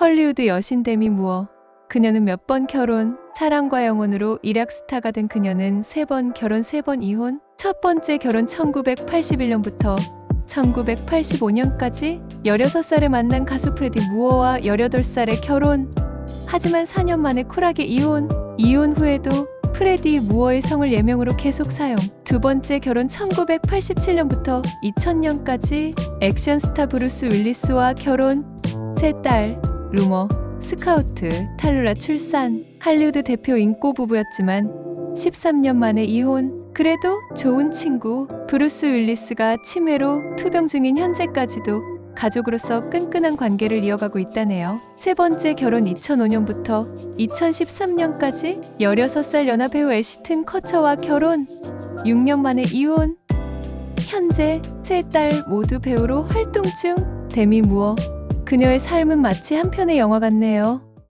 헐리우드 여신 데미 무어. 그녀는 몇 번 결혼, 사랑과 영혼으로 일약 스타가 된 그녀는 세 번 결혼, 세 번 이혼. 첫 번째 결혼 1981년부터 1985년까지 16살에 만난 가수 프레디 무어와 18살에 결혼. 하지만 4년 만에 쿨하게 이혼. 이혼 후에도 프레디 무어의 성을 예명으로 계속 사용. 두 번째 결혼 1987년부터 2000년까지 액션 스타 브루스 윌리스와 결혼. 세 딸, 루머, 스카우트, 탈루라 출산. 할리우드 대표 인꼬 부부였지만 13년 만에 이혼. 그래도 좋은 친구 브루스 윌리스가 치매로 투병 중인 현재까지도 가족으로서 끈끈한 관계를 이어가고 있다네요. 세 번째 결혼 2005년부터 2013년까지 16살 연하 배우 애시튼 커처와 결혼. 6년 만에 이혼. 현재 세 딸 모두 배우로 활동 중. 데미 무어. 그녀의 삶은 마치 한 편의 영화 같네요.